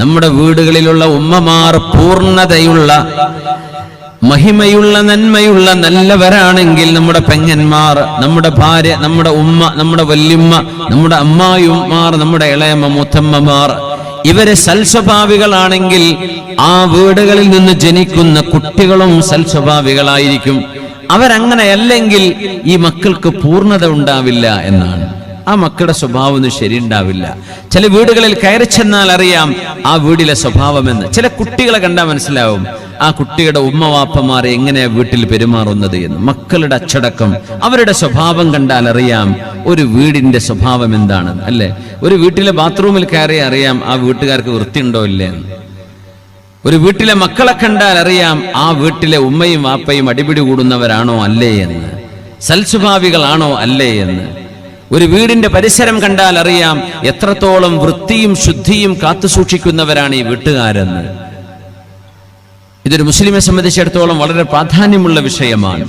നമ്മുടെ വീടുകളിലുള്ള ഉമ്മമാർ പൂർണതയുള്ള മഹിമയുള്ള നന്മയുള്ള നല്ലവരാണെങ്കിൽ നമ്മുടെ പെങ്ങന്മാർ നമ്മുടെ ഭാര്യ നമ്മുടെ ഉമ്മ നമ്മുടെ വല്യമ്മ നമ്മുടെ അമ്മായിമാർ നമ്മുടെ ഇളയമ്മ മുത്തമ്മമാർ ഇവരെ സൽസ്വഭാവികളാണെങ്കിൽ ആ വീടുകളിൽ നിന്ന് ജനിക്കുന്ന കുട്ടികളും സൽസ്വഭാവികളായിരിക്കും. അവരങ്ങനെയല്ലെങ്കിൽ ഈ മക്കൾക്ക് പൂർണത ഉണ്ടാവില്ല എന്നാണ്. ആ മക്കളുടെ സ്വഭാവം ഒന്നും ശരിയുണ്ടാവില്ല. ചില വീടുകളിൽ കയറി ചെന്നാൽ അറിയാം ആ വീടിലെ സ്വഭാവമെന്ന്. ചില കുട്ടികളെ കണ്ടാൽ മനസ്സിലാവും ആ കുട്ടിയുടെ ഉമ്മവാപ്പമാർ എങ്ങനെയാ വീട്ടിൽ പെരുമാറുന്നത് എന്ന്. മക്കളുടെ അച്ചടക്കം അവരുടെ സ്വഭാവം കണ്ടാൽ അറിയാം ഒരു വീടിന്റെ സ്വഭാവം എന്താണെന്ന്. അല്ലെ? ഒരു വീട്ടിലെ ബാത്റൂമിൽ കയറി അറിയാം ആ വീട്ടുകാർക്ക് വൃത്തിയുണ്ടോ ഇല്ലേ എന്ന്. ഒരു വീട്ടിലെ മക്കളെ കണ്ടാൽ അറിയാം ആ വീട്ടിലെ ഉമ്മയും വാപ്പയും അടിപിടി കൂടുന്നവരാണോ അല്ലേ എന്ന്. സൽസ്വഭാവികളാണോ അല്ലേ എന്ന്. ഒരു വീടിന്റെ പരിസരം കണ്ടാൽ അറിയാം എത്രത്തോളം വൃത്തിയും ശുദ്ധിയും കാത്തു സൂക്ഷിക്കുന്നവരാണ് ഈ വീട്ടുകാരെന്ന്. ഇതൊരു മുസ്ലിമെ സംബന്ധിച്ചിടത്തോളം വളരെ പ്രാധാന്യമുള്ള വിഷയമാണ്.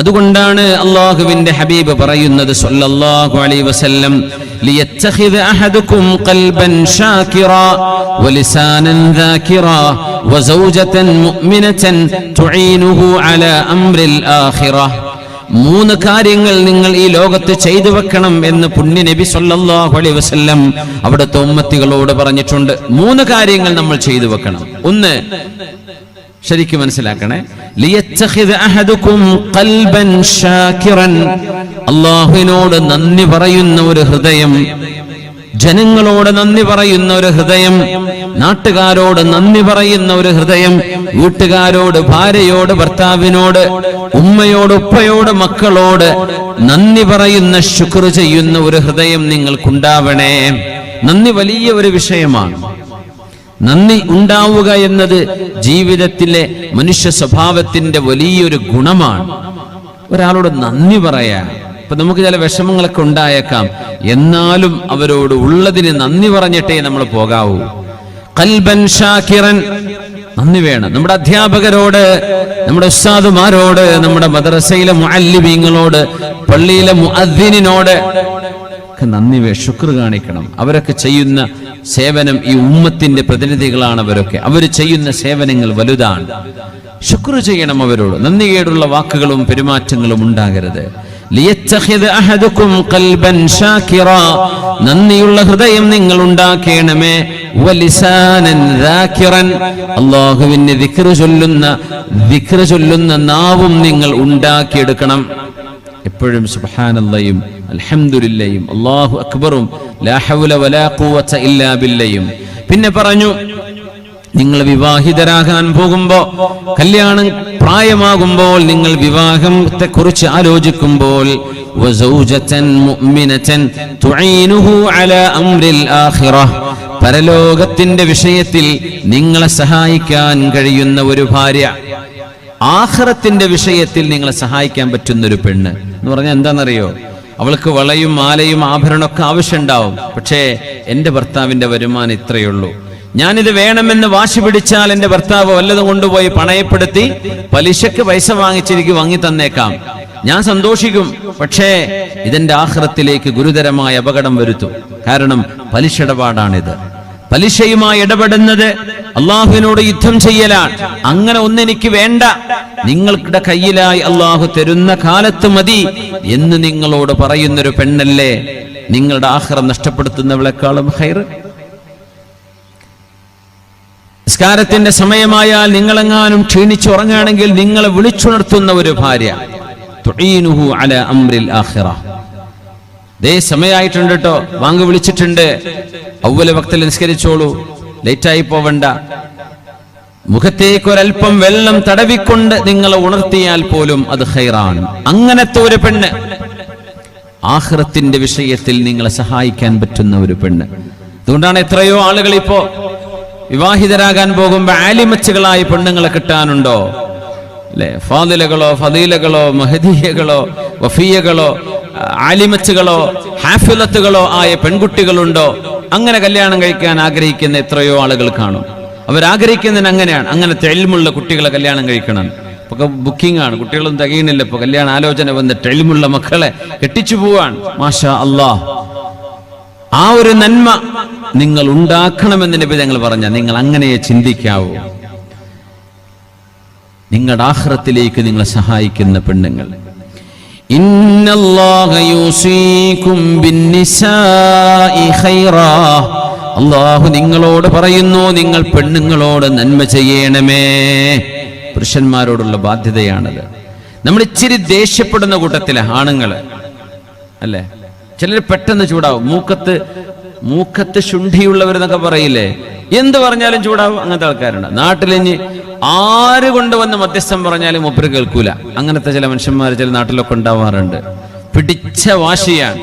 അതുകൊണ്ടാണ് അള്ളാഹുവിന്റെ ഹബീബ് പറയുന്നത് സല്ലല്ലാഹു അലൈഹി വസല്ലം ഖൽബൻ ഷാകിറ വലിസാനൻ വസൗജതൻ മുഅ്മിനതൻ തുഈനുഹു അലാ അംറിൽ ആഖിറ. മൂന്ന് കാര്യങ്ങൾ നിങ്ങൾ ഈ ലോകത്ത് ചെയ്തു വെക്കണം എന്ന് പുണ്യ നബി സല്ലല്ലാഹു അലൈഹി വസല്ലം അവിടുത്തെ ഉമ്മത്തികളോട് പറഞ്ഞിട്ടുണ്ട്. മൂന്ന് കാര്യങ്ങൾ നമ്മൾ ചെയ്തു വെക്കണം. ഒന്ന് ശരിക്കും മനസ്സിലാക്കണേ. അള്ളാഹുവിനോട് നന്ദി പറയുന്ന ഒരു ഹൃദയം ജനങ്ങളോട് നന്ദി പറയുന്ന ഒരു ഹൃദയം നാട്ടുകാരോട് നന്ദി പറയുന്ന ഒരു ഹൃദയം വീട്ടുകാരോട് ഭാര്യയോട് ഭർത്താവിനോട് ഉമ്മയോട് ഉപ്പയോട് മക്കളോട് നന്ദി പറയുന്ന ശുക്ർ ചെയ്യുന്ന ഒരു ഹൃദയം നിങ്ങൾക്കുണ്ടാവണേ. നന്ദി വലിയ ഒരു വിഷയമാണ്. നന്ദി ഉണ്ടാവുക എന്നത് ജീവിതത്തിലെ മനുഷ്യ സ്വഭാവത്തിന്റെ വലിയൊരു ഗുണമാണ്. ഒരാളോട് നന്ദി പറയാ ഇപ്പൊ നമുക്ക് ചില വിഷമങ്ങളൊക്കെ ഉണ്ടായേക്കാം. എന്നാലും അവരോട് ഉള്ളതിന് നന്ദി പറഞ്ഞിട്ടേ നമ്മൾ പോകാവൂ. കൽബൻ ഷാക്കിറൻ നന്ദി വേണം. നമ്മുടെ അധ്യാപകരോട് നമ്മുടെ ഉസ്താദുമാരോട് നമ്മുടെ മദ്രസയിലെ മുഅല്ലിമീങ്ങളോട് പള്ളിയിലെ മുഅദ്ദിനിനോട് ഒക്കെ നന്ദി വേ ശുക്ർ കാണിക്കണം. അവരൊക്കെ ചെയ്യുന്ന സേവനം ഈ ഉമ്മത്തിന്റെ പ്രതിനിധികളാണ് അവരൊക്കെ. അവർ ചെയ്യുന്ന സേവനങ്ങൾ വലുതാണ്. ശുക്ർ ചെയ്യണം അവരോട്. നന്ദികേടുള്ള വാക്കുകളും പെരുമാറ്റങ്ങളും ഉണ്ടാകരുത്. നന്ദിയുള്ള ഹൃദയം നിങ്ങൾ ഉണ്ടാക്കേണമേ. അല്ലാഹുവിനെ ദിക്ർ ചൊല്ലുന്ന ദിക്ർ ചൊല്ലുന്ന നാവും നിങ്ങൾ ഉണ്ടാക്കിയെടുക്കണം. എപ്പോഴും സുബ്ഹാനല്ലയും അൽഹംദുലില്ലയും അല്ലാഹു അക്ബറും. ലാ ഹൗല വലാ ഖുവത ഇല്ലാ ബില്ലയും. പിന്നെ പറഞ്ഞു നിങ്ങൾ വിവാഹിതരാകാൻ പോകുമ്പോ കല്യാണം പ്രായമാകുമ്പോൾ നിങ്ങൾ വിവാഹത്തെ കുറിച്ച് ആലോചിക്കുമ്പോൾ പരലോകത്തിന്റെ വിഷയത്തിൽ നിങ്ങളെ സഹായിക്കാൻ കഴിയുന്ന ഒരു ഭാര്യ ആഹ്റത്തിന്റെ വിഷയത്തിൽ നിങ്ങളെ സഹായിക്കാൻ പറ്റുന്ന ഒരു പെണ്ണ്. എന്ന് പറഞ്ഞാൽ എന്താണെന്നറിയോ? അവൾക്ക് വളയും മാലയും ആഭരണമൊക്കെ ആവശ്യമുണ്ടാവും. പക്ഷേ എന്റെ ഭർത്താവിന്റെ വരുമാനം ഇത്രയേ ഉള്ളൂ. ഞാനിത് വേണമെന്ന് വാശി പിടിച്ചാൽ എന്റെ ഭർത്താവ് വല്ലതും കൊണ്ടുപോയി പണയപ്പെടുത്തി പലിശക്ക് പൈസ വാങ്ങിച്ചിരിക്കും വാങ്ങി തന്നേക്കാം. ഞാൻ സന്തോഷിക്കും പക്ഷേ ഇതെന്റെ ആഹ്റത്തിലേക്ക് ഗുരുതരമായ അപകടം വരുത്തും. കാരണം പലിശ ഇടപാടാണിത്. പലിശയുമായി ഇടപെടുന്നത് അള്ളാഹുവിനോട് യുദ്ധം ചെയ്യലാണ്. അങ്ങനെ ഒന്നെനിക്ക് വേണ്ട. നിങ്ങളുടെ കയ്യിലായി അള്ളാഹു തരുന്ന കാലത്ത് മതി എന്ന് നിങ്ങളോട് പറയുന്നൊരു പെണ്ണല്ലേ? നിങ്ങളുടെ ആഹ്റം നഷ്ടപ്പെടുത്തുന്നവളെക്കാളും ഹൈർ നിസ്കാരത്തിന്റെ സമയമായാൽ നിങ്ങളെങ്ങാനും ക്ഷീണിച്ചുറങ്ങുകയാണെങ്കിൽ നിങ്ങളെ വിളിച്ചുണർത്തുന്ന ഒരു ഭാര്യ. അല അംറിൽ ആഖിറ. ദേ സമയമായിട്ടുണ്ട് കേട്ടോ വാങ്ങ് വിളിച്ചിട്ടുണ്ട്. ഔവല ഭക്തൽ നിസ്കരിച്ചോളൂ. ലേറ്റായി പോവണ്ട. മുഖത്തേക്ക് ഒരൽപ്പം വെള്ളം തടവിക്കൊണ്ട് നിങ്ങളെ ഉണർത്തിയാൽ പോലും അത് ഹൈറാണ് അങ്ങനത്തെ ഒരു പെണ്ണ്. ആഹ്റത്തിന്റെ വിഷയത്തിൽ നിങ്ങളെ സഹായിക്കാൻ പറ്റുന്ന ഒരു പെണ്ണ്. അതുകൊണ്ടാണ് എത്രയോ ആളുകൾ ഇപ്പോ വിവാഹിതരാകാൻ പോകുമ്പോ ആലിമച്ചുകളായി പെണ്ണുങ്ങളെ കിട്ടാനുണ്ടോ? അല്ലെ? ഫാദിലകളോ ഫതീലകളോ മഹദീയകളോ വഫീയകളോ ആലിമച്ചുകളോ ഹാഫിലത്തുകളോ ആയ പെൺകുട്ടികളുണ്ടോ? അങ്ങനെ കല്യാണം കഴിക്കാൻ ആഗ്രഹിക്കുന്ന എത്രയോ ആളുകൾ കാണും. അവരാഗ്രഹിക്കുന്നതിന് അങ്ങനെയാണ്. അങ്ങനെ തെളിമുള്ള കുട്ടികളെ കല്യാണം കഴിക്കണം. ഇപ്പൊ ബുക്കിംഗ് ആണ് കുട്ടികളൊന്നും തികയുന്നില്ല. ഇപ്പൊ കല്യാണ ആലോചന വന്ന് തെളിമുള്ള മക്കളെ കെട്ടിച്ചു പോവാൻ മാഷ അള്ളാഹ് ആ ഒരു നന്മ നിങ്ങൾ ഉണ്ടാക്കണമെന്ന് നബി തങ്ങൾ പറഞ്ഞ നിങ്ങൾ അങ്ങനെ ചിന്തിക്കാവൂ. നിങ്ങളുടെ ആഹ്റത്തിലേക്ക് നിങ്ങളെ സഹായിക്കുന്ന പെണ്ണുങ്ങൾ. അള്ളാഹു നിങ്ങളോട് പറയുന്നു നിങ്ങൾ പെണ്ണുങ്ങളോട് നന്മ ചെയ്യണമേ. പുരുഷന്മാരോടുള്ള ബാധ്യതയാണത്. നമ്മൾ ഇച്ചിരി ദേഷ്യപ്പെടുന്ന കൂട്ടത്തിലെ ആണുങ്ങൾ. അല്ലേ? ചിലർ പെട്ടെന്ന് ചൂടാവും. മൂക്കത്ത് മൂക്കത്ത് ശുണ്ഠിയുള്ളവരെന്നൊക്കെ പറയില്ലേ? എന്ത് പറഞ്ഞാലും ചൂടാവും. അങ്ങനത്തെ ആൾക്കാരുണ്ട്. നാട്ടിലിഞ്ഞ് ആര് കൊണ്ടുവന്ന് മധ്യസ്ഥം പറഞ്ഞാലും ഒപ്പര് കേൾക്കൂല. അങ്ങനത്തെ ചില മനുഷ്യന്മാർ ചില നാട്ടിലൊക്കെ ഉണ്ടാവാറുണ്ട്. പിടിച്ച വാശിയാണ്.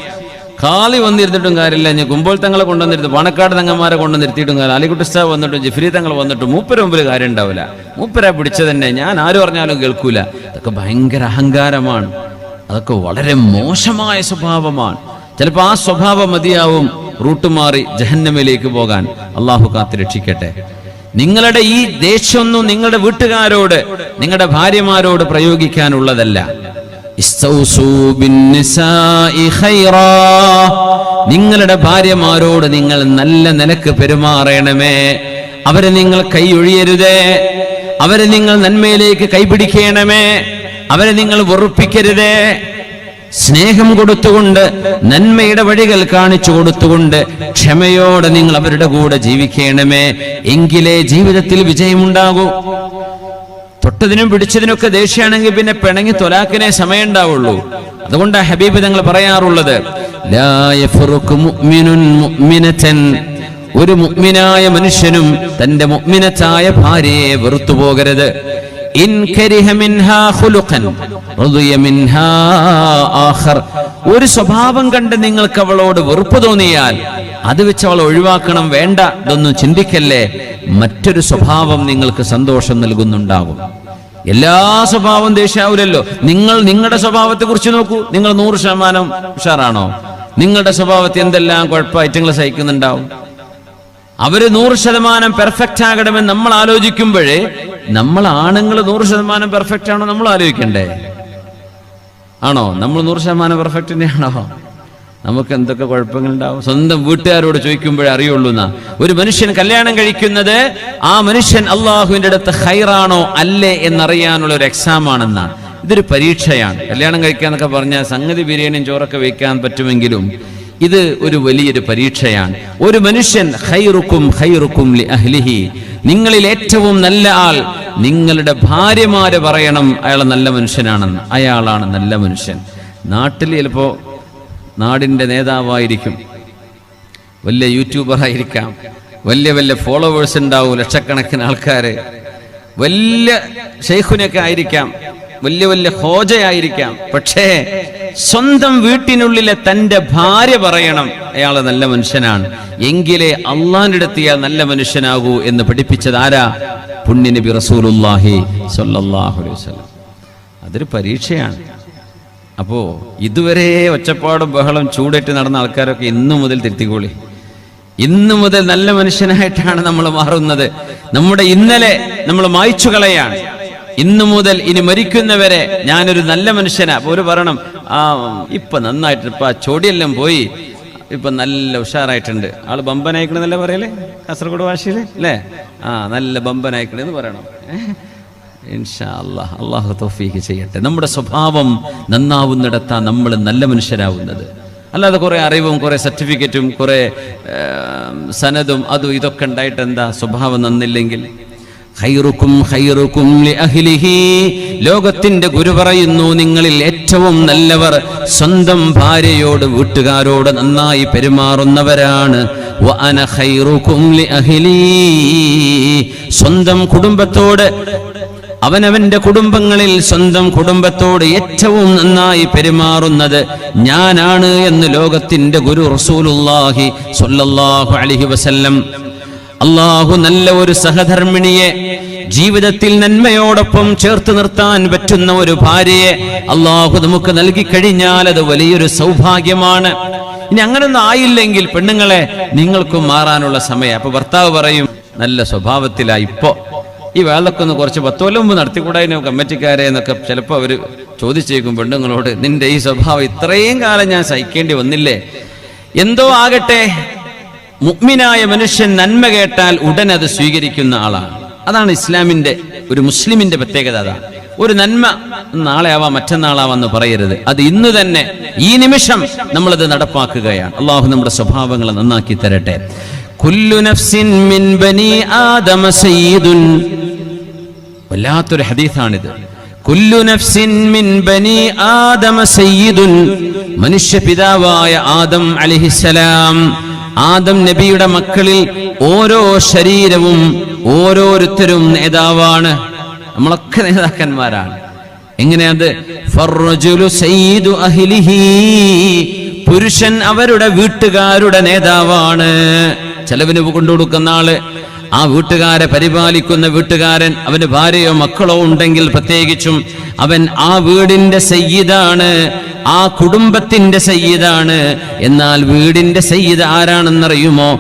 കാളി വന്നിരുന്നിട്ടും കാര്യമില്ല. ഞാൻ കുമ്പോൾ തങ്ങളെ കൊണ്ടുവന്നിരുന്നു. പണക്കാട് തങ്ങന്മാരെ കൊണ്ടു നിർത്തിയിട്ടും കാര്യം അലിക്കുട്ടി സ്റ്റാവ് വന്നിട്ടും ജിഫ്രി തങ്ങൾ വന്നിട്ടും മൂപ്പര മുമ്പിൽ കാര്യം ഉണ്ടാവില്ല. മൂപ്പര പിടിച്ചത് തന്നെ. ഞാൻ ആര് പറഞ്ഞാലും കേൾക്കൂല. അതൊക്കെ ഭയങ്കര അഹങ്കാരമാണ്. അതൊക്കെ വളരെ മോശമായ സ്വഭാവമാണ്. ചിലപ്പോൾ ആ സ്വഭാവം മതിയാവും. റൂട്ട് മാറി ജഹന്നമിലേക്ക് പോകാൻ അള്ളാഹു കാത്ത് രക്ഷിക്കട്ടെ. നിങ്ങളുടെ ഈ ദേഷ്യമൊന്നും നിങ്ങളുടെ വീട്ടുകാരോട് നിങ്ങളുടെ ഭാര്യമാരോട് പ്രയോഗിക്കാനുള്ളതല്ല. നിങ്ങളുടെ ഭാര്യമാരോട് നിങ്ങൾ നല്ല നിലയ്ക്ക് പെരുമാറണമേ. അവരെ നിങ്ങൾ കൈയൊഴിയരുതേ. അവരെ നിങ്ങൾ നന്മയിലേക്ക് കൈപിടിക്കണമേ. അവരെ നിങ്ങൾ വെറുപ്പിക്കരുതേ. സ്നേഹം കൊടുത്തുകൊണ്ട് നന്മയുടെ വഴികൾ കാണിച്ചു കൊടുത്തുകൊണ്ട് ക്ഷമയോടെ നിങ്ങൾ അവരുടെ കൂടെ ജീവിക്കണമേ. എങ്കിലേ ജീവിതത്തിൽ വിജയമുണ്ടാകൂ. തൊട്ടതിനും പിടിച്ചതിനൊക്കെ ദേഷ്യമാണെങ്കിൽ പിന്നെ പിണങ്ങി തൊലാക്കിനെ സമയം ഉണ്ടാവുള്ളൂ അതുകൊണ്ട് ഹബീബ് തങ്ങൾ പറയാറുള്ളത്. ഒരു മുഅ്മിനായ മനുഷ്യനും തന്റെ മുഅ്മിനത്തായ ഭാര്യയെ വെറുത്തു ഒരു സ്വഭാവം കണ്ട് നിങ്ങൾക്ക് അവളോട് വെറുപ്പ് തോന്നിയാൽ അത് വെച്ച് അവൾ ഒഴിവാക്കണം വേണ്ട ഇതൊന്നും ചിന്തിക്കല്ലേ? മറ്റൊരു സ്വഭാവം നിങ്ങൾക്ക് സന്തോഷം നൽകുന്നുണ്ടാകും. എല്ലാ സ്വഭാവം ദേഷ്യാവൂലല്ലോ. നിങ്ങൾ നിങ്ങളുടെ സ്വഭാവത്തെ കുറിച്ച് നോക്കൂ. നിങ്ങൾ നൂറ് ശതമാനം ഉഷാറാണോ? നിങ്ങളുടെ സ്വഭാവത്തെ എന്തെല്ലാം കുഴപ്പമായിട്ട് നിങ്ങൾ സഹിക്കുന്നുണ്ടാവും? അവർ നൂറ് ശതമാനം പെർഫെക്റ്റ് ആകണമെന്ന് നമ്മൾ ആലോചിക്കുമ്പോഴേ നമ്മൾ ആണുങ്ങൾ നൂറ് ശതമാനം പെർഫെക്റ്റ് ആണോ നമ്മൾ ആലോചിക്കണ്ടേ? ആണോ? നമ്മൾ നൂറ് ശതമാനം പെർഫെക്റ്റ് തന്നെയാണോ? നമുക്ക് എന്തൊക്കെ കുഴപ്പങ്ങളുണ്ടാവും? സ്വന്തം വീട്ടുകാരോട് ചോദിക്കുമ്പോഴേ അറിയുള്ളൂ എന്നാ. ഒരു മനുഷ്യൻ കല്യാണം കഴിക്കുന്നത് ആ മനുഷ്യൻ അള്ളാഹുവിന്റെ അടുത്ത് ഹൈറാണോ അല്ലേ എന്നറിയാനുള്ള ഒരു എക്സാം ആണെന്നാ. ഇതൊരു പരീക്ഷയാണ്. കല്യാണം കഴിക്കാന്നൊക്കെ പറഞ്ഞാൽ സംഗതി ബിരിയാണിയും ചോറൊക്കെ വയ്ക്കാൻ പറ്റുമെങ്കിലും ഇത് ഒരു വലിയൊരു പരീക്ഷയാണ്. ഒരു മനുഷ്യൻ ഹൈറുക്കും ഹൈറുക്കും അഹ്ലിഹി. നിങ്ങളിൽ ഏറ്റവും നല്ല ആൾ നിങ്ങളുടെ ഭാര്യമാര് പറയണം അയാൾ നല്ല മനുഷ്യനാണെന്ന്. അയാളാണ് നല്ല മനുഷ്യൻ. നാട്ടിൽ ചിലപ്പോ നാടിന്റെ നേതാവായിരിക്കും. വലിയ യൂട്യൂബർ ആയിരിക്കാം. വലിയ വലിയ ഫോളോവേഴ്സ് ഉണ്ടാവും ലക്ഷക്കണക്കിന് ആൾക്കാര്. വലിയ ഷെയ്ഖുനൊക്കെ ആയിരിക്കാം. വലിയ വലിയ ഹോജയായിരിക്കാം. പക്ഷേ സ്വന്തം വീട്ടിനുള്ളിലെ തന്റെ ഭാര്യ പറയണം അയാൾ നല്ല മനുഷ്യനാണ്. എങ്കിലേ അള്ളാന്റെ അടുത്ത് ഇയാൾ നല്ല മനുഷ്യനാകൂ എന്ന് പഠിപ്പിച്ചത് ആരാ? പുണ്യ നബി റസൂലുല്ലാഹി സ്വല്ലല്ലാഹു അലൈഹി വസല്ലം. അതൊരു പരീക്ഷയാണ്. അപ്പോ ഇതുവരെ ഒച്ചപ്പാടും ബഹളം ചൂടേറ്റ് നടന്ന ആൾക്കാരൊക്കെ ഇന്നു മുതൽ തിരുത്തിക്കോളി. ഇന്നു മുതൽ നല്ല മനുഷ്യനായിട്ടാണ് നമ്മൾ മാറുന്നത്. നമ്മുടെ ഇന്നലെ നമ്മൾ മായ്ച്ചു കളയാണ് ഇന്നു മുതൽ ഇനി മരിക്കുന്നവരെ ഞാനൊരു നല്ല മനുഷ്യനാ. ഒരു പറയണം ആ ഇപ്പൊ നന്നായിട്ട് ഇപ്പൊ ആ ചൊടിയെല്ലാം പോയി. ഇപ്പൊ നല്ല ഉഷാറായിട്ടുണ്ട്. ആൾ ബമ്പനായിക്കണെന്നല്ലേ പറയലേ? കാസർഗോഡ് ഭാഷയിൽ അല്ലേ? ആ നല്ല ബമ്പനായിക്കണെന്ന് പറയണം. ഇൻഷാ അള്ളാഹ് അള്ളാഹു തൗഫീഖ് ചെയ്യട്ടെ. നമ്മുടെ സ്വഭാവം നന്നാവുന്നിടത്താ നമ്മൾ നല്ല മനുഷ്യരാവുന്നത്. അല്ലാതെ കുറെ അറിവും കുറെ സർട്ടിഫിക്കറ്റും കുറെ സനതും അതും ഇതൊക്കെ ഉണ്ടായിട്ട് എന്താ സ്വഭാവം നന്നില്ലെങ്കിൽ. ലോകത്തിന്റെ ഗുരു പറയുന്നു നിങ്ങളിൽ ഏറ്റവും നല്ലവർ സ്വന്തം ഭാര്യയോട് വീട്ടുകാരോട് നന്നായി പെരുമാറുന്നവരാണ്. സ്വന്തം കുടുംബത്തോട് അവനവന്റെ കുടുംബങ്ങളിൽ സ്വന്തം കുടുംബത്തോട് ഏറ്റവും നന്നായി പെരുമാറുന്നത് ഞാനാണ് എന്ന് ലോകത്തിന്റെ ഗുരു റസൂലുല്ലാഹി സൊല്ലാഹു അലഹി വസല്ലം അള്ളാഹു നല്ല ഒരു സഹധർമ്മിണിയെ ജീവിതത്തിൽ നന്മയോടൊപ്പം ചേർത്ത് നിർത്താൻ പറ്റുന്ന ഒരു ഭാര്യയെ അള്ളാഹു നമുക്ക് നൽകി കഴിഞ്ഞാൽ അത് വലിയൊരു സൗഭാഗ്യമാണ്. ഇനി അങ്ങനൊന്നും ആയില്ലെങ്കിൽ പെണ്ണുങ്ങളെ നിങ്ങൾക്കും മാറാനുള്ള സമയം. അപ്പൊ ഭർത്താവ് പറയും നല്ല സ്വഭാവത്തിലാ ഇപ്പോ. ഈ വേളക്കൊന്ന് കുറച്ച് പത്ത് കൊല്ലം മുമ്പ് നടത്തിക്കൂടായിരുന്നു കമ്മിറ്റിക്കാരെ എന്നൊക്കെ ചിലപ്പോൾ അവർ ചോദിച്ചേക്കും പെണ്ണുങ്ങളോട് നിന്റെ ഈ സ്വഭാവം ഇത്രയും കാലം ഞാൻ സഹിക്കേണ്ടി വന്നില്ലേ? എന്തോ ആകട്ടെ മുഗ്മിനായ മനുഷ്യൻ നന്മ കേട്ടാൽ ഉടൻ അത് സ്വീകരിക്കുന്ന ആളാണ്. അതാണ് ഇസ്ലാമിന്റെ ഒരു മുസ്ലിമിന്റെ പ്രത്യേകത അതാണ് ഒരു നന്മ നാളെ ആവാം മറ്റന്നാളാവാന്ന് പറയരുത്. അത് ഇന്ന് തന്നെ ഈ നിമിഷം നമ്മളത് നടപ്പാക്കുകയാണ്. അള്ളാഹു നമ്മുടെ സ്വഭാവങ്ങളെ നന്നാക്കി തരട്ടെ. വല്ലാത്തൊരു ഹദീസാണിത്. മനുഷ്യ പിതാവായ ആദം അലിഹിസലാം ആദം നബിയുടെ മക്കളിൽ ഓരോ ശരീരവും ഓരോരുത്തരും നേതാവാണ്. നമ്മളൊക്കെ നേതാക്കന്മാരാണ്. എങ്ങനെയത് പുരുഷൻ അവരുടെ വീട്ടുകാരുടെ നേതാവാണ്. ചെലവിന് കൊണ്ടുകൊടുക്കുന്ന ആൾ. ആ വീട്ടുകാരെ പരിപാലിക്കുന്ന വീട്ടുകാരൻ അവന് ഭാര്യയോ മക്കളോ ഉണ്ടെങ്കിൽ പ്രത്യേകിച്ചും അവൻ ആ വീടിന്റെ സയ്യിദാണ്. ആ കുടുംബത്തിന്റെ സയ്യിദാണ്. എന്നാൽ വീടിന്റെ സയ്യിദ് ആരാണെന്നറിയുമോ.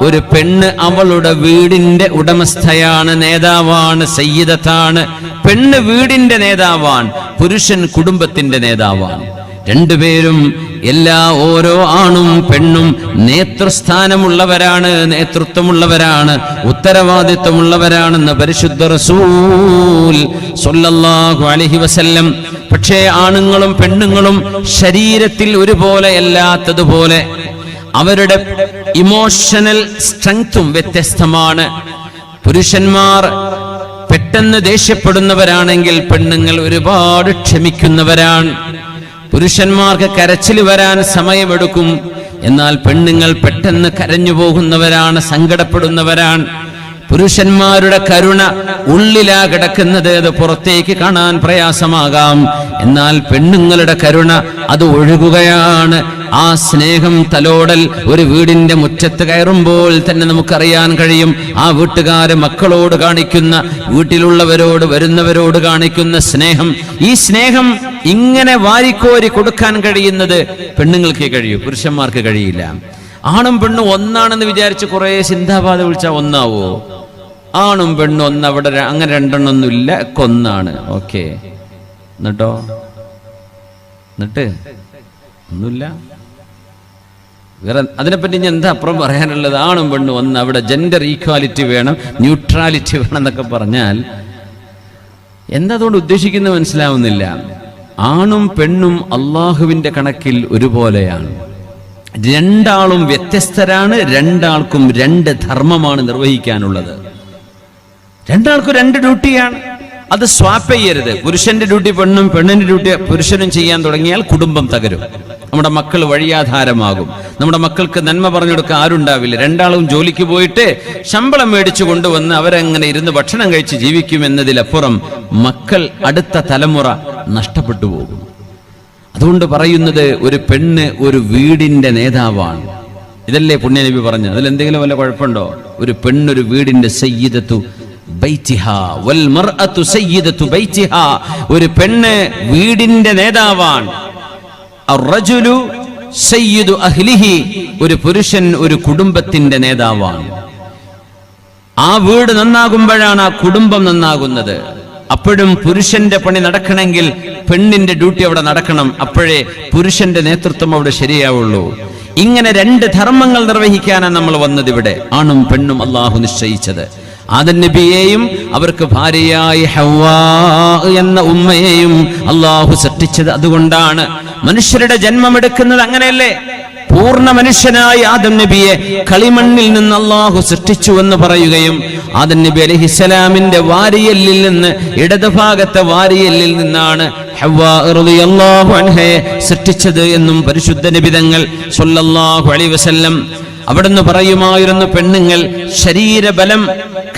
ഒരു പെണ്ണ് അവളുടെ വീടിന്റെ ഉടമസ്ഥയാണ് നേതാവാണ് സയ്യിദത്താണ്. പെണ്ണ് വീടിന്റെ നേതാവാണ് പുരുഷൻ കുടുംബത്തിന്റെ നേതാവാണ്. രണ്ടുപേരും എല്ലാ ഓരോ ആണും പെണ്ണും നേതൃസ്ഥാനമുള്ളവരാണ് നേതൃത്വമുള്ളവരാണ് ഉത്തരവാദിത്വമുള്ളവരാണെന്ന് പരിശുദ്ധ റസൂൽ അലൈഹി വസല്ലം. പക്ഷേ ആണുങ്ങളും പെണ്ണുങ്ങളും ശരീരത്തിൽ ഒരുപോലെ അല്ലാത്തതുപോലെ അവരുടെ ഇമോഷണൽ സ്ട്രെങ്തും വ്യത്യസ്തമാണ്. പുരുഷന്മാർ പെട്ടെന്ന് ദേഷ്യപ്പെടുന്നവരാണെങ്കിൽ പെണ്ണുങ്ങൾ ഒരുപാട് ക്ഷമിക്കുന്നവരാണ്. പുരുഷന്മാർക്ക് കരച്ചിൽ വരാൻ സമയമെടുക്കും. എന്നാൽ പെണ്ണുങ്ങൾ പെട്ടെന്ന് കരഞ്ഞു പോകുന്നവരാണ് സങ്കടപ്പെടുന്നവരാണ്. പുരുഷന്മാരുടെ കരുണ ഉള്ളിലാ കിടക്കുന്നത് അത് പുറത്തേക്ക് കാണാൻ പ്രയാസമാകാം. എന്നാൽ പെണ്ണുങ്ങളുടെ കരുണ അത് ഒഴുകുകയാണ്. ആ സ്നേഹം തലോടൽ ഒരു വീടിന്റെ മുറ്റത്ത് കയറുമ്പോൾ തന്നെ നമുക്കറിയാൻ കഴിയും. ആ വീട്ടുകാര് മക്കളോട് കാണിക്കുന്ന വീട്ടിലുള്ളവരോട് വരുന്നവരോട് കാണിക്കുന്ന സ്നേഹം. ഈ സ്നേഹം ഇങ്ങനെ വാരിക്കോരി കൊടുക്കാൻ കഴിയുന്നത് പെണ്ണുങ്ങൾക്ക് കഴിയൂ പുരുഷന്മാർക്ക് കഴിയില്ല. ആണും പെണ്ണും ഒന്നാണെന്ന് വിചാരിച്ച് കുറെ സിന്ധാബാധ വിളിച്ചാൽ ഒന്നാവോ? ആണും പെണ്ണും ഒന്ന് അവിടെ അങ്ങനെ രണ്ടെണ്ണൊന്നും ഇല്ല ഒക്കെ ഓക്കെ. എന്നിട്ടോ? എന്നിട്ട്? ഒന്നുമില്ല. വേറെ അതിനെപ്പറ്റി ഇനി എന്താ അപ്പുറം പറയാനുള്ളത്? ആണും പെണ്ണും ഒന്ന് അവിടെ ജെൻഡർ ഈക്വാലിറ്റി വേണം ന്യൂട്രാലിറ്റി വേണം എന്നൊക്കെ പറഞ്ഞാൽ എന്താ അതുകൊണ്ട് ഉദ്ദേശിക്കുന്നത് മനസ്സിലാവുന്നില്ല. ആണും പെണ്ണും അള്ളാഹുവിന്റെ കണക്കിൽ ഒരുപോലെയാണ്. രണ്ടാളും വ്യത്യസ്തരാണ് രണ്ടാൾക്കും രണ്ട് ധർമ്മമാണ് നിർവഹിക്കാനുള്ളത്. രണ്ടാൾക്കും രണ്ട് ഡ്യൂട്ടിയാണ്. അത് സ്വാപ്പ് ചെയ്യരുത്. പുരുഷന്റെ ഡ്യൂട്ടി പെണ്ണും പെണ്ണിന്റെ ഡ്യൂട്ടി പുരുഷനും ചെയ്യാൻ തുടങ്ങിയാൽ കുടുംബം തകരും. നമ്മുടെ മക്കൾ വഴിയാധാരമാകും. നമ്മുടെ മക്കൾക്ക് നന്മ പറഞ്ഞു കൊടുക്കാൻ ആരുണ്ടാവില്ല. രണ്ടാളും ജോലിക്ക് പോയിട്ട് ശമ്പളം മേടിച്ചു കൊണ്ടുവന്ന് അവരെങ്ങനെ ഇരുന്ന് ഭക്ഷണം കഴിച്ച് ജീവിക്കും എന്നതിലപ്പുറം മക്കൾ അടുത്ത തലമുറ നഷ്ടപ്പെട്ടു പോകും. അതുകൊണ്ട് പറയുന്നത് ഒരു പെണ്ണ് ഒരു വീടിന്റെ നേതാവാണ്. ഇതല്ലേ പുണ്യനബി പറഞ്ഞു അതിൽ എന്തെങ്കിലും വല്ല കുഴപ്പമുണ്ടോ? ഒരു പെണ്ണൊരു വീടിന്റെ സയ്യിദത്തു ഒരു പെണ്ണ് വീടിന്റെ നേതാവാണ് ഒരു പുരുഷൻ ഒരു കുടുംബത്തിന്റെ നേതാവാണ്. ആ വീട് നന്നാകുമ്പോഴാണ് ആ കുടുംബം നന്നാകുന്നത്. അപ്പോഴും പുരുഷന്റെ പണി നടക്കണമെങ്കിൽ പെണ്ണിന്റെ ഡ്യൂട്ടി അവിടെ നടക്കണം. അപ്പോഴേ പുരുഷന്റെ നേതൃത്വം അവിടെ ശരിയാവുള്ളൂ. ഇങ്ങനെ രണ്ട് ധർമ്മങ്ങൾ നിർവഹിക്കാനാണ് നമ്മൾ വന്നത് ഇവിടെ. ആണും പെണ്ണും അള്ളാഹു നിശ്ചയിച്ചത്. ആദൻ നബിയെയും അവർക്ക് ഭാര്യയായി ഹവ്വാ എന്ന ഉമ്മയെയും അള്ളാഹു സൃഷ്ടിച്ചത് അതുകൊണ്ടാണ്. മനുഷ്യരുടെ ജന്മമെടുക്കുന്നത് അങ്ങനെയല്ലേ? പൂർണ മനുഷ്യനായി ആദം നബിയെ കളിമണ്ണിൽ നിന്ന് അള്ളാഹു സൃഷ്ടിച്ചു എന്ന് പറയുകയും ആദം നബി അലഹിസ്സലാമിന്റെ വാരിയല്ലിൽ നിന്ന് ഇടതുഭാഗത്തെ വാരിയല്ലിൽ നിന്നാണ് റളിയല്ലാഹു അൻഹയെ സൃഷ്ടിച്ചത് എന്നും പരിശുദ്ധ നബിതങ്ങൾ സല്ലല്ലാഹു അലൈഹി വസല്ലം അവിടുന്ന് പറയുമായിരുന്നു പെണ്ണുങ്ങൾ ശരീരബലം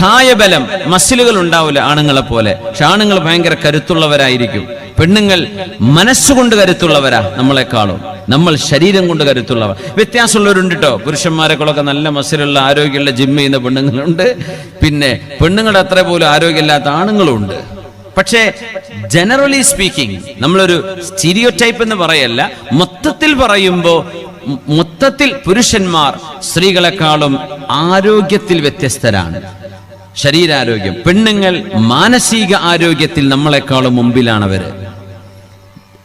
കായബലം മസിലുകൾ ഉണ്ടാവില്ല ആണുങ്ങളെ പോലെ. പക്ഷെ ആണുങ്ങൾ ഭയങ്കര കരുത്തുള്ളവരായിരിക്കും. പെണ്ണുങ്ങൾ മനസ്സുകൊണ്ട് കരുത്തുള്ളവരാ നമ്മളെക്കാളും. നമ്മൾ ശരീരം കൊണ്ട് കരുത്തുള്ളവർ. വ്യത്യാസമുള്ളവരുണ്ട് കേട്ടോ പുരുഷന്മാരെക്കൊള്ളൊക്കെ നല്ല മസിലുള്ള ആരോഗ്യമുള്ള ജിം ചെയ്യുന്ന പെണ്ണുങ്ങളുണ്ട്. പിന്നെ പെണ്ണുങ്ങളുടെ അത്ര പോലും ആരോഗ്യമില്ലാത്ത ആണുങ്ങളുണ്ട്. പക്ഷേ ജനറലി സ്പീക്കിംഗ് നമ്മളൊരു സ്റ്റീരിയോ ടൈപ്പ് എന്ന് പറയല്ല. മൊത്തത്തിൽ പറയുമ്പോൾ മൊത്തത്തിൽ പുരുഷന്മാർ സ്ത്രീകളെക്കാളും ആരോഗ്യത്തിൽ വ്യത്യസ്തരാണ്. ശരീരാരോഗ്യം. പെണ്ണുങ്ങൾ മാനസിക ആരോഗ്യത്തിൽ നമ്മളെക്കാളും മുമ്പിലാണ് അവർ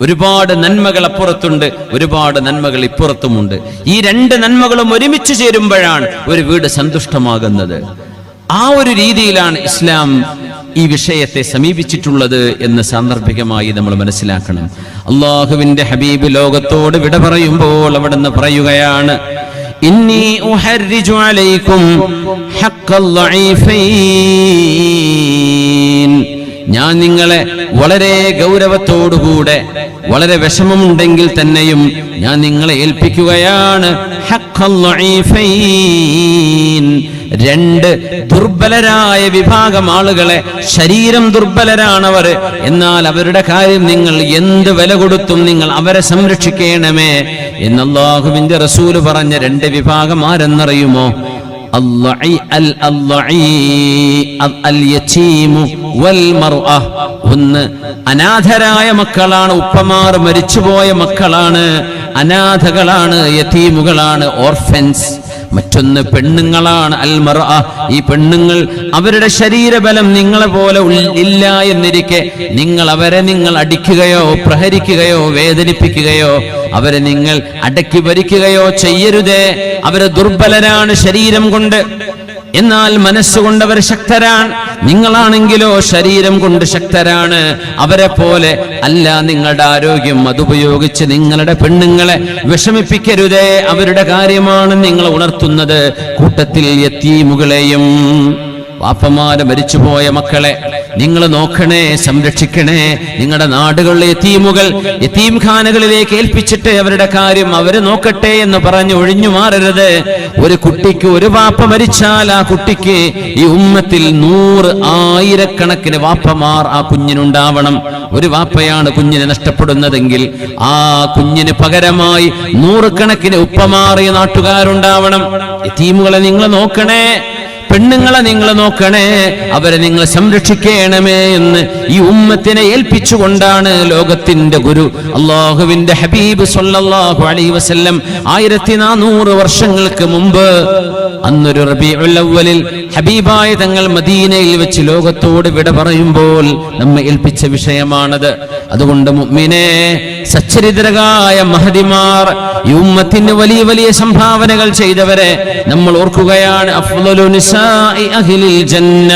ഒരുപാട് നന്മകൾ അപ്പുറത്തുണ്ട് ഒരുപാട് നന്മകൾ ഇപ്പുറത്തുമുണ്ട്. ഈ രണ്ട് നന്മകളും ഒരുമിച്ച് ചേരുമ്പോഴാണ് ഒരു വീട് സന്തുഷ്ടമാകുന്നത്. ആ ഒരു രീതിയിലാണ് ഇസ്ലാം ഈ വിഷയത്തെ സമീപിച്ചിട്ടുള്ളത് എന്ന് സാന്ദർഭികമായി നമ്മൾ മനസ്സിലാക്കണം. അള്ളാഹുവിന്റെ ഹബീബ് ലോകത്തോട് വിട പറയുമ്പോൾ അവിടുന്ന് പറയുകയാണ് إني أحرج عليكم حق الضعيفين ഞാൻ നിങ്ങളെ വളരെ ഗൗരവത്തോടുകൂടെ വളരെ വിഷമമുണ്ടെങ്കിൽ തന്നെയും ഞാൻ നിങ്ങളെ ഏൽപ്പിക്കുകയാണ്. രണ്ട് ദുർബലരായ വിഭാഗം ആളുകളെ ശരീരം ദുർബലരാണവർ. എന്നാൽ അവരുടെ കാര്യം നിങ്ങൾ എന്ത് വില കൊടുത്തും നിങ്ങൾ അവരെ സംരക്ഷിക്കണമേ. എന്ന് അള്ളാഹുവിന്റെ റസൂൽ പറഞ്ഞ രണ്ട് വിഭാഗം ആരെന്നറിയുമോ? ഒന്ന് അനാഥരായ മക്കളാണ് ഉപ്പമാർ മരിച്ചുപോയ മക്കളാണ് അനാഥകളാണ് യതീമുകളാണ് ഓർഫൻസ്. മറ്റൊന്ന് പെണ്ണുങ്ങളാണ് അൽമറ ഈ പെണ്ണുങ്ങൾ അവരുടെ ശരീരബലം നിങ്ങളെ പോലെ ഇല്ല എന്നിരിക്കെ നിങ്ങൾ അവരെ നിങ്ങൾ അടിക്കുകയോ പ്രഹരിക്കുകയോ വേദനിപ്പിക്കുകയോ അവരെ നിങ്ങൾ അടക്കി ഭരിക്കുകയോ ചെയ്യരുതേ. അവരെ ദുർബലരാണ് ശരീരം കൊണ്ട്. എന്നാൽ മനസ്സുകൊണ്ട് അവർ ശക്തരാണ്. നിങ്ങളാണെങ്കിലോ ശരീരം കൊണ്ട് ശക്തരാണ്. അവരെ പോലെ അല്ല നിങ്ങളുടെ ആരോഗ്യം. അതുപയോഗിച്ച് നിങ്ങളുടെ പെണ്ണുങ്ങളെ വിഷമിപ്പിക്കരുതേ. അവരുടെ കാര്യമാണ് നിങ്ങൾ ഉണർത്തുന്നത്. കൂട്ടത്തിൽ എത്തീമുകളെയും വാപ്പമാര് മരിച്ചുപോയ മക്കളെ നിങ്ങൾ നോക്കണേ സംരക്ഷിക്കണേ. നിങ്ങളുടെ നാടുകളിലെ എത്തീമുകൾ എത്തീം ഖാനകളിലേക്ക് ഏൽപ്പിച്ചിട്ട് അവരുടെ കാര്യം അവർ നോക്കട്ടെ എന്ന് പറഞ്ഞ് ഒഴിഞ്ഞു മാറരുത്. ഒരു കുട്ടിക്ക് ഒരു വാപ്പ മരിച്ചാൽ ആ കുട്ടിക്ക് ഈ ഉമ്മത്തിൽ നൂറ് ആയിരക്കണക്കിന് വാപ്പമാർ ആ കുഞ്ഞിനുണ്ടാവണം. ഒരു വാപ്പയാണ് കുഞ്ഞിനെ നഷ്ടപ്പെടുന്നതെങ്കിൽ ആ കുഞ്ഞിന് പകരമായി നൂറുകണക്കിന് ഉപ്പമാറിയ നാട്ടുകാരുണ്ടാവണം. എത്തീമുകളെ നിങ്ങൾ നോക്കണേ. പെണ്ണുങ്ങളെ നിങ്ങൾ നോക്കണേ അവരെ നിങ്ങൾ സംരക്ഷിക്കണമേ എന്ന് ഈ ഉമ്മത്തിനെ ഏൽപ്പിച്ചുകൊണ്ടാണ് ലോകത്തിന്റെ ഗുരു അള്ളാഹുവിന്റെ ഹബീബ് സൊല്ലാഹു അലൈഹി വസല്ലം ആയിരത്തി നാനൂറ് വർഷങ്ങൾക്ക് മുമ്പ് അന്നൊരു റബീഉൽ അവ്വലിൽ ഹബീബായ തങ്ങൾ മദീനയിൽ വെച്ച് ലോകത്തോട് വിട പറയുമ്പോൾ നമ്മെ ഏൽപ്പിച്ച വിഷയമാണത്. അതുകൊണ്ട് മുഅ്മിനെ സച്ചരിദ്രകായ മഹതിമാർ ഈ ഉമ്മത്തിന് വലിയ വലിയ സംഭാവനകൾ ചെയ്തവരെ നമ്മൾ ഓർക്കുകയാണ് അഫ്ളലു നിസാഇ അഹ്ലിൽ ജന്ന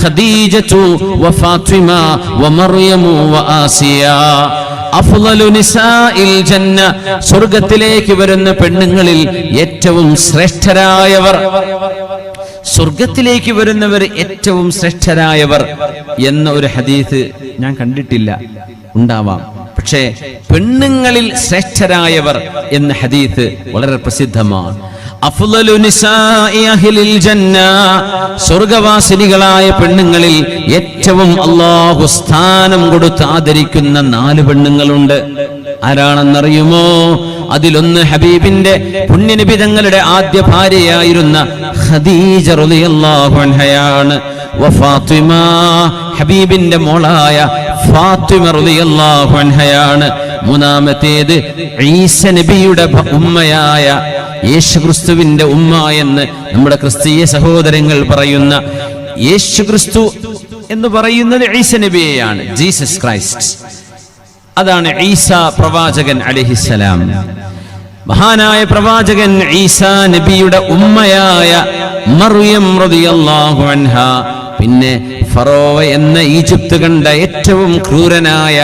ഖദീജതു വഫാത്തിമ വമർയമു വആസിയ അഫ്ളലു നിസാഇൽ ജന്ന സ്വർഗത്തിലേക്ക് വരുന്ന പെണ്ണുങ്ങളിൽ ഏറ്റവും ശ്രേഷ്ഠരായവർ. സ്വർഗത്തിലേക്ക് വരുന്നവർ ഏറ്റവും ശ്രേഷ്ഠരായവർ എന്ന ഒരു ഹദീസ് ഞാൻ കണ്ടിട്ടില്ല. ഉണ്ടാവാം. പക്ഷേ പെണ്ണുങ്ങളിൽ ശ്രേഷ്ഠരായവർ എന്ന ഹദീസ് വളരെ പ്രസിദ്ധമാണ്. സ്വർഗവാസിനികളായ പെണ്ണുങ്ങളിൽ ഏറ്റവും അള്ളാഹു സ്ഥാനം കൊടുത്ത് ആദരിക്കുന്ന നാല് പെണ്ണുങ്ങളുണ്ട്. ആരാണെന്നറിയുമോ? അതിലൊന്ന് ഹബീബിന്റെ പുണ്യനിബിതങ്ങളുടെ ആദ്യ ഭാര്യയായിരുന്ന ഖദീജ വഫാത്തിമ ഹബീബിന്റെ മോളായ ഫാത്തിമ റളിയല്ലാഹു അൻഹയാണ്. മൂന്നാമത്തേത് ഈസ നബിയുടെ ഉമ്മയായ യേശുക്രിസ്തുവിന്റെ ഉമ്മ എന്ന് നമ്മുടെ ക്രിസ്തീയ സഹോദരങ്ങൾ പറയുന്ന യേശുക്രിസ്തു എന്ന് പറയുന്നത് ഈസ നബിയെയാണ് ജീസസ് ക്രൈസ്റ്റ്. അതാണ് ഈസ പ്രവാചകൻ അലിഹിസലാം മഹാനായ പ്രവാചകൻ ഈസ നബിയുടെ ഉമ്മയായ മറിയം റളിയല്ലാഹു അൻഹ പിന്നെ ഫറോവ എന്ന ഈജിപ്ത് കണ്ട ഏറ്റവും ക്രൂരനായ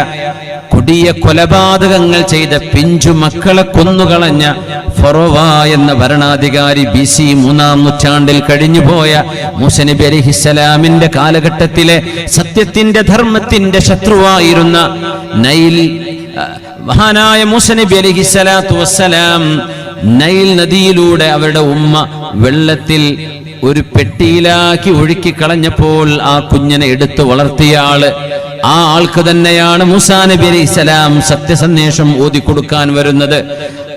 കൊടിയ കൊലപാതകങ്ങൾ ചെയ്ത പിഞ്ചു മക്കളെ കൊന്നുകളഞ്ഞ ഫറോവ എന്ന ഭരണാധികാരി ബി സി മൂന്നാം നൂറ്റാണ്ടിൽ കഴിഞ്ഞുപോയ മുസനബി അലിഹിസ്സലാമിന്റെ കാലഘട്ടത്തിലെ സത്യത്തിന്റെ ധർമ്മത്തിന്റെ ശത്രുവായിരുന്ന നൈൽ മഹാനായ മുസനബി അലിഹിസ്സലാത്തു വസ്സലാം നൈൽ നദിയിലൂടെ അവരുടെ ഉമ്മ വെള്ളത്തിൽ ഒരു പെട്ടിയിലാക്കി ഒഴുക്കി കളഞ്ഞപ്പോൾ ആ കുഞ്ഞിനെ എടുത്തു വളർത്തിയ ആൾ ആ ആൾക്ക് തന്നെയാണ് മൂസാ നബി അലൈഹി സ്വലാം സത്യസന്ദേശം ഓതി കൊടുക്കാൻ വരുന്നത്.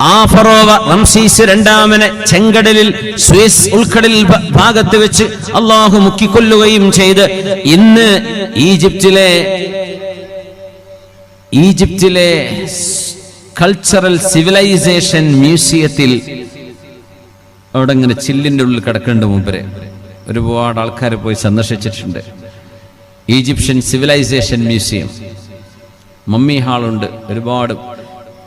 ആ ഫറോവ റംസീസ് രണ്ടാമനെ ചെങ്കടലിൽ സ്വിസ് ഉൾക്കടലിൽ ഭാഗത്ത് വെച്ച് അള്ളാഹു മുക്കിക്കൊല്ലുകയും ചെയ്ത് ഇന്ന് ഈജിപ്തിലെ ഈജിപ്തിലെ കൾച്ചറൽ സിവിലൈസേഷൻ മ്യൂസിയത്തിൽ അവിടെ ഇങ്ങനെ ചില്ലിന്റെ ഉള്ളിൽ കിടക്കേണ്ട മുമ്പേ ഒരുപാട് ആൾക്കാരെ പോയി സന്ദർശിച്ചിട്ടുണ്ട്. Egyptian civilisation museum. മമ്മി ഹാളുണ്ട് ഒരുപാട്.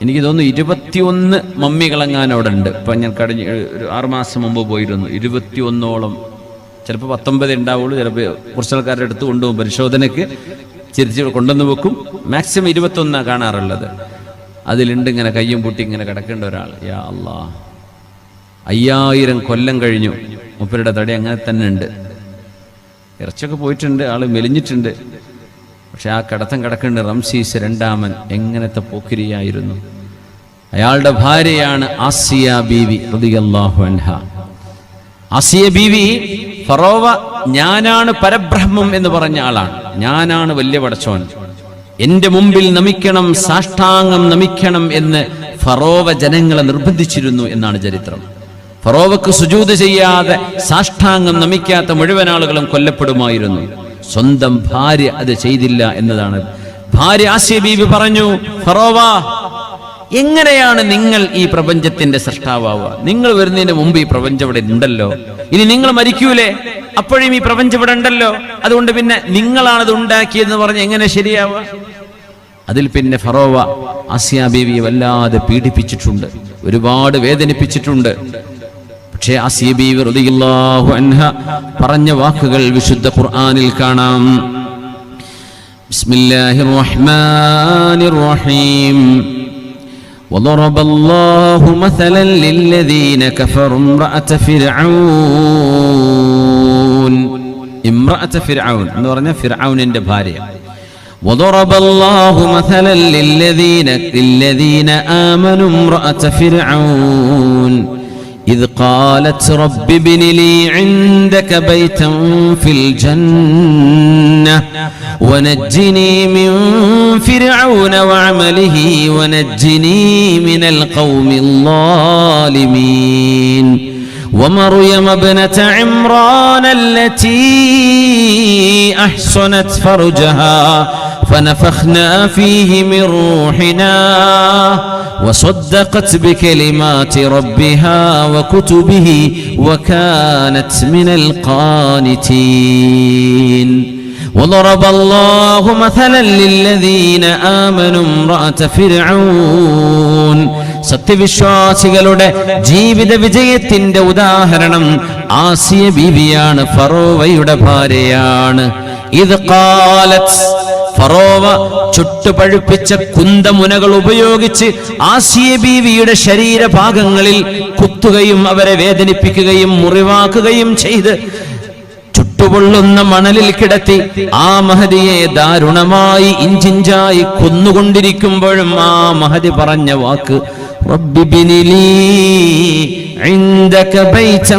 എനിക്ക് തോന്നുന്നു ഇരുപത്തിയൊന്ന് മമ്മികളെങ്ങാൻ അവിടെ ഉണ്ട് ഇപ്പം ഞാൻ കഴിഞ്ഞ ഒരു ആറുമാസം മുമ്പ് പോയിരുന്നു. ഇരുപത്തിയൊന്നോളം. ചിലപ്പോൾ പത്തൊമ്പത് ഉണ്ടാവുള്ളൂ. ചിലപ്പോൾ കുറച്ച് ആൾക്കാരുടെ അടുത്ത് കൊണ്ടുപോകും. പരിശോധനയ്ക്ക് ചിരിച്ച് കൊണ്ടുവന്ന് വെക്കും. മാക്സിമം ഇരുപത്തൊന്നാണ് കാണാറുള്ളത്. അതിലുണ്ട് ഇങ്ങനെ കയ്യും പൂട്ടി ഇങ്ങനെ കിടക്കേണ്ട ഒരാൾ. യാ അല്ലാ അയ്യായിരം കൊല്ലം കഴിഞ്ഞു. മുപ്പരുടെ തടി അങ്ങനെ തന്നെ ഉണ്ട്. ഇറച്ചൊക്കെ പോയിട്ടുണ്ട് ആൾ മെലിഞ്ഞിട്ടുണ്ട്. പക്ഷെ ആ കടത്തം കിടക്കേണ്ട റംസീസ് രണ്ടാമൻ എങ്ങനത്തെ പോക്കിരിയായിരുന്നു? അയാളുടെ ഭാര്യയാണ് ആസിയ ബീവി അൻഹ. ആസിയ ബീവി ഫറോവ ഞാനാണ് പരബ്രഹ്മം എന്ന് പറഞ്ഞ ആളാണ്. ഞാനാണ് വലിയ പടച്ചോൻ. എന്റെ മുമ്പിൽ നമിക്കണം സാഷ്ടാംഗം നമിക്കണം എന്ന് ഫറോവ ജനങ്ങളെ നിർബന്ധിച്ചിരുന്നു എന്നാണ് ചരിത്രം. ഫറോവക്ക് സുജൂത് ചെയ്യാതെ സാഷ്ടാംഗം നമിക്കാത്ത മുഴുവൻ ആളുകളും കൊല്ലപ്പെടുമായിരുന്നു. സ്വന്തം ഭാര്യ അത് ചെയ്തില്ല എന്നതാണ്. ഭാര്യ ആസിയ ബീബി പറഞ്ഞു ഫറോവ എങ്ങനെയാണ് നിങ്ങൾ ഈ പ്രപഞ്ചത്തിന്റെ സൃഷ്ടാവുക നിങ്ങൾ വരുന്നതിന് മുമ്പ് ഈ പ്രപഞ്ചം ഇവിടെ ഉണ്ടല്ലോ. ഇനി നിങ്ങൾ മരിക്കൂലേ? അപ്പോഴും ഈ പ്രപഞ്ചം ഇവിടെ ഉണ്ടല്ലോ. അതുകൊണ്ട് പിന്നെ നിങ്ങളാണത് ഉണ്ടാക്കിയെന്ന് പറഞ്ഞ് എങ്ങനെ ശരിയാവുക? അതിൽ പിന്നെ ഫറോവ ആസിയ ബീവിയെ വല്ലാതെ പീഡിപ്പിച്ചിട്ടുണ്ട്. ഒരുപാട് വേദനിപ്പിച്ചിട്ടുണ്ട്. പക്ഷേ ആസിയ ബീവി റളിയല്ലാഹു അൻഹ പറഞ്ഞ വാക്കുകൾ വിശുദ്ധ ഖുർആനിൽ കാണാം ബിസ്മില്ലാഹിർ റഹ്മാനിർ റഹീം وضرب الله مثلا للذين كفروا امرأة فرعون امرأة فرعون എന്ന് പറഞ്ഞ ഫിർഔനിന്റെ ഭാര്യ وضرب الله مثلا للذين للذين آمنوا امرأة فرعون إذ قالت رب ابن لي عندك بيتا في الجنة ونجني من فرعون وعمله ونجني من القوم الظالمين ومريم ابنة عمران التي أحصنت فرجها فنفخنا فيه من روحنا وصدقت بكلمات ربها وكتبه وكانت من القانتين وضرب الله مثلا للذين آمنوا امرأة فرعون സത്യവിശ്വാസികളുടെ ജീവിത വിജയത്തിന്റെ ഉദാഹരണം ആസിയ ബീവിയാണ് ഫറോവയുടെ ഭാര്യയാണ് ഇത് കാലത്ത് ഫറോവ ചുട്ടുപഴുപ്പിച്ച കുന്തമുനകൾ ഉപയോഗിച്ച് ആസിയ ബീവിയുടെ ശരീരഭാഗങ്ങളിൽ കുത്തുകയും അവരെ വേദനിപ്പിക്കുകയും മുറിവാക്കുകയും ചെയ്ത് ചുട്ടുപൊള്ളുന്ന മണലിൽ കിടത്തി ആ മഹതിയെ ദാരുണമായി ഇഞ്ചിഞ്ചായി കൊന്നുകൊണ്ടിരിക്കുമ്പോഴും ആ മഹതി പറഞ്ഞ വാക്ക് റബ്ബി ബിനിലീ عندك بيتا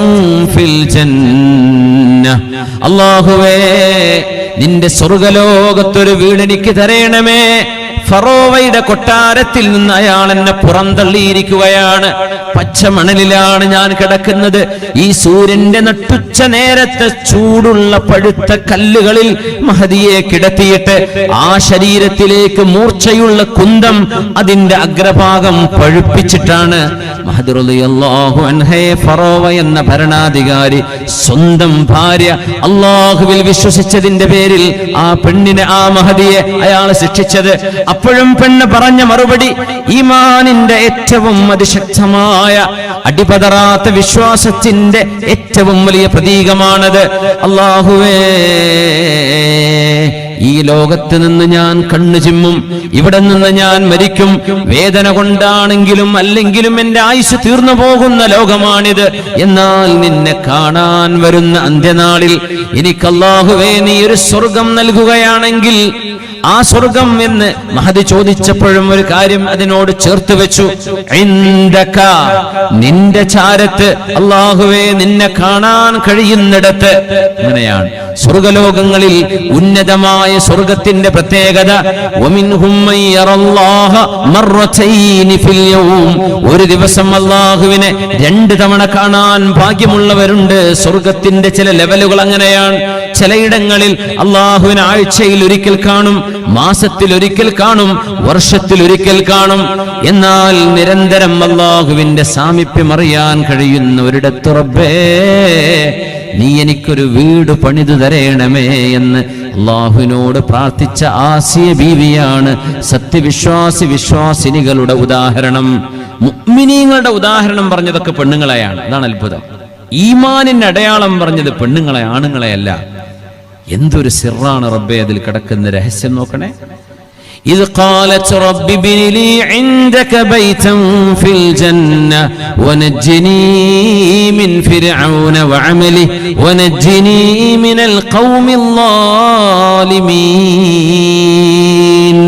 في الجنة അള്ളാഹുവേ നിന്റെ സ്വർഗലോകത്തൊരു വീട് എനിക്ക് തരയണമേ ഫറോവയുടെ കൊട്ടാരത്തിൽ നിന്ന് അയാൾ എന്നെ പുറന്തള്ളിയിരിക്കുകയാണ്. പച്ചമണലിലാണ് ഞാൻ കിടക്കുന്നത്. ഈ സൂര്യന്റെ നട്ടുച്ച നേരത്തെ ചൂടുള്ള പഴുത്ത കല്ലുകളിൽ മഹതിയെ കിടത്തിയിട്ട് ആ ശരീരത്തിലേക്ക് മൂർച്ചയുള്ള കുന്തം അതിന്റെ അഗ്രഭാഗം പഴുപ്പിച്ചിട്ടാണ്. ഫറോവ എന്ന ഭരണാധികാരി സ്വന്തം ഭാര്യ അള്ളാഹുവിൽ വിശ്വസിച്ചതിന്റെ പേരിൽ ആ പെണ്ണിനെ ആ മഹതിയെ അയാൾ ശിക്ഷിച്ചത്. അപ്പോഴും പെണ്ണ് പറഞ്ഞ മറുപടി ഈമാനിന്റെ ഏറ്റവും അതിശക്തമായ അടിപതറാത്ത വിശ്വാസത്തിന്റെ ഏറ്റവും വലിയ പ്രതീകമാണത്. അള്ളാഹുവേ ഈ ലോകത്ത് നിന്ന് ഞാൻ കണ്ണു ചിമ്മും ഇവിടെ നിന്ന് ഞാൻ മരിക്കും. വേദന കൊണ്ടാണെങ്കിലും അല്ലെങ്കിലും എന്റെ ആയുസ് തീർന്നു പോകുന്ന ലോകമാണിത്. എന്നാൽ നിന്നെ കാണാൻ വരുന്ന അന്ത്യനാളിൽ എനിക്കല്ലാഹുവേ നീ ഒരു സ്വർഗം നൽകുകയാണെങ്കിൽ ആ സ്വർഗം എന്ന് മഹതി ചോദിച്ചപ്പോഴും ഒരു കാര്യം അതിനോട് ചേർത്ത് വെച്ചു. നിന്റെ ചാരത്ത് അള്ളാഹുവേ നിന്നെ കാണാൻ കഴിയുന്നിടത്ത് അങ്ങനെയാണ്. സ്വർഗലോകങ്ങളിൽ ഉന്നതമായ സ്വർഗത്തിന്റെ പ്രത്യേകത. ഒരു ദിവസം അള്ളാഹുവിനെ രണ്ട് തവണ കാണാൻ ഭാഗ്യമുള്ളവരുണ്ട്. സ്വർഗത്തിന്റെ ചില ലെവലുകൾ അങ്ങനെയാണ്. ചിലയിടങ്ങളിൽ അള്ളാഹുവിനെ ആഴ്ചയിൽ ഒരിക്കൽ കാണും മാസത്തിൽ ഒരിക്കൽ കാണും വർഷത്തിൽ ഒരിക്കൽ കാണും. എന്നാൽ നിരന്തരം അള്ളാഹുവിന്റെ സാമീപ്യം അറിയാൻ കഴിയുന്ന ഒരിടത്ത് റബ്ബേ നീ എനിക്കൊരു വീട് പണിതു തരേണമേ എന്ന് അള്ളാഹുവിനോട് പ്രാർത്ഥിച്ച ആസിയ ബീവിയാണ് സത്യവിശ്വാസി വിശ്വാസിനികളുടെ ഉദാഹരണം. മുഗ്മിനീങ്ങളുടെ ഉദാഹരണം പറഞ്ഞതൊക്കെ പെണ്ണുങ്ങളെയാണ്. അതാണ് അത്ഭുതം. ഈമാനിന്റെ അടയാളം പറഞ്ഞത് പെണ്ണുങ്ങളെ ആണുങ്ങളെയല്ല എന്തൊരു സിറാണ് റബ്ബെ അതിൽ കിടക്കുന്ന രഹസ്യം നോക്കണേ? إذ قالت رب ابن لي عندك بيتا في الجنة ونجني من فرعون وعمله ونجني من القوم الظالمين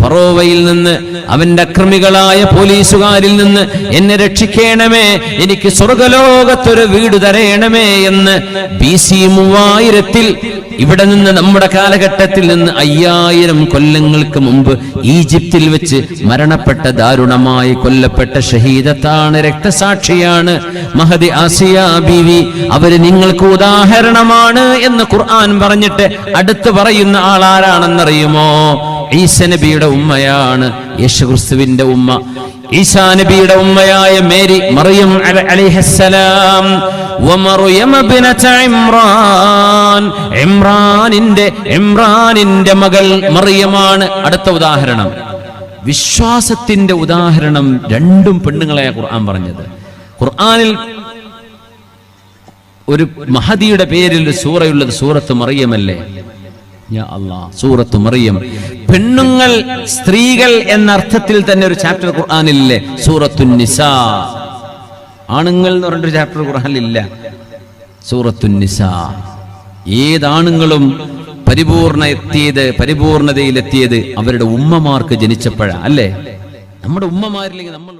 ഫറോവയിൽ നിന്ന് അവന്റെ അക്രമികളായ പോലീസുകാരിൽ നിന്ന് എന്നെ രക്ഷിക്കണമേ എനിക്ക് സ്വർഗലോകത്തൊരു വീട് തരയണമേ എന്ന് ബി സി മൂവായിരത്തിൽ ഇവിടെ നിന്ന് നമ്മുടെ കാലഘട്ടത്തിൽ നിന്ന് അയ്യായിരം കൊല്ലങ്ങൾക്ക് മുമ്പ് ഈജിപ്തിൽ വെച്ച് മരണപ്പെട്ട ദാരുണമായി കൊല്ലപ്പെട്ട ഷഹീദത്താണ് രക്തസാക്ഷിയാണ് മഹദി ആസിയ ബീവി. അവർ നിങ്ങൾക്ക് ഉദാഹരണമാണ് എന്ന് ഖുർആൻ പറഞ്ഞിട്ട് അടുത്ത് പറയുന്ന ആളാരാണെന്നറിയുമോ? ഈസ നബിയുടെ ഉമ്മയാണ്. യേശുക്രിസ്തുവിന്റെ ഉമ്മ. ഈസാ നബിയുടെ ഉമ്മയായ മേരി മറിയം അലിഹസ്സലാം ഇമ്രാനിന്റെ ഇമ്രാനിന്റെ മകൾ മറിയമാണ് അടുത്ത ഉദാഹരണം. വിശ്വാസത്തിന്റെ ഉദാഹരണം രണ്ടും പെണ്ണുങ്ങളെ ഖുർആൻ പറഞ്ഞത്. ഖുർആനിൽ ഒരു മഹദിയുടെ പേരിൽ സൂറയുള്ളത് സൂറത്ത് മറിയമല്ലേ? സൂറത്ത് മറിയം. പെണ്ണുങ്ങൾ സ്ത്രീകൾ എന്ന അർത്ഥത്തിൽ തന്നെ ഒരു ചാപ്റ്റർ ഖുർആാനില്ലേ? സൂറത്തു നിസാ. ആണുങ്ങൾ എന്ന് പറഞ്ഞൊരു ചാപ്റ്റർ ഖുർആാനില്ല സൂറത്തു നിസാ. ഏതാണുങ്ങളും പരിപൂർണ എത്തിയത് പരിപൂർണതയിലെത്തിയത് അവരുടെ ഉമ്മമാർക്ക് ജനിച്ചപ്പോഴാ. അല്ലേ? നമ്മുടെ ഉമ്മമാരില്ലെങ്കിൽ നമ്മളുണ്ട്.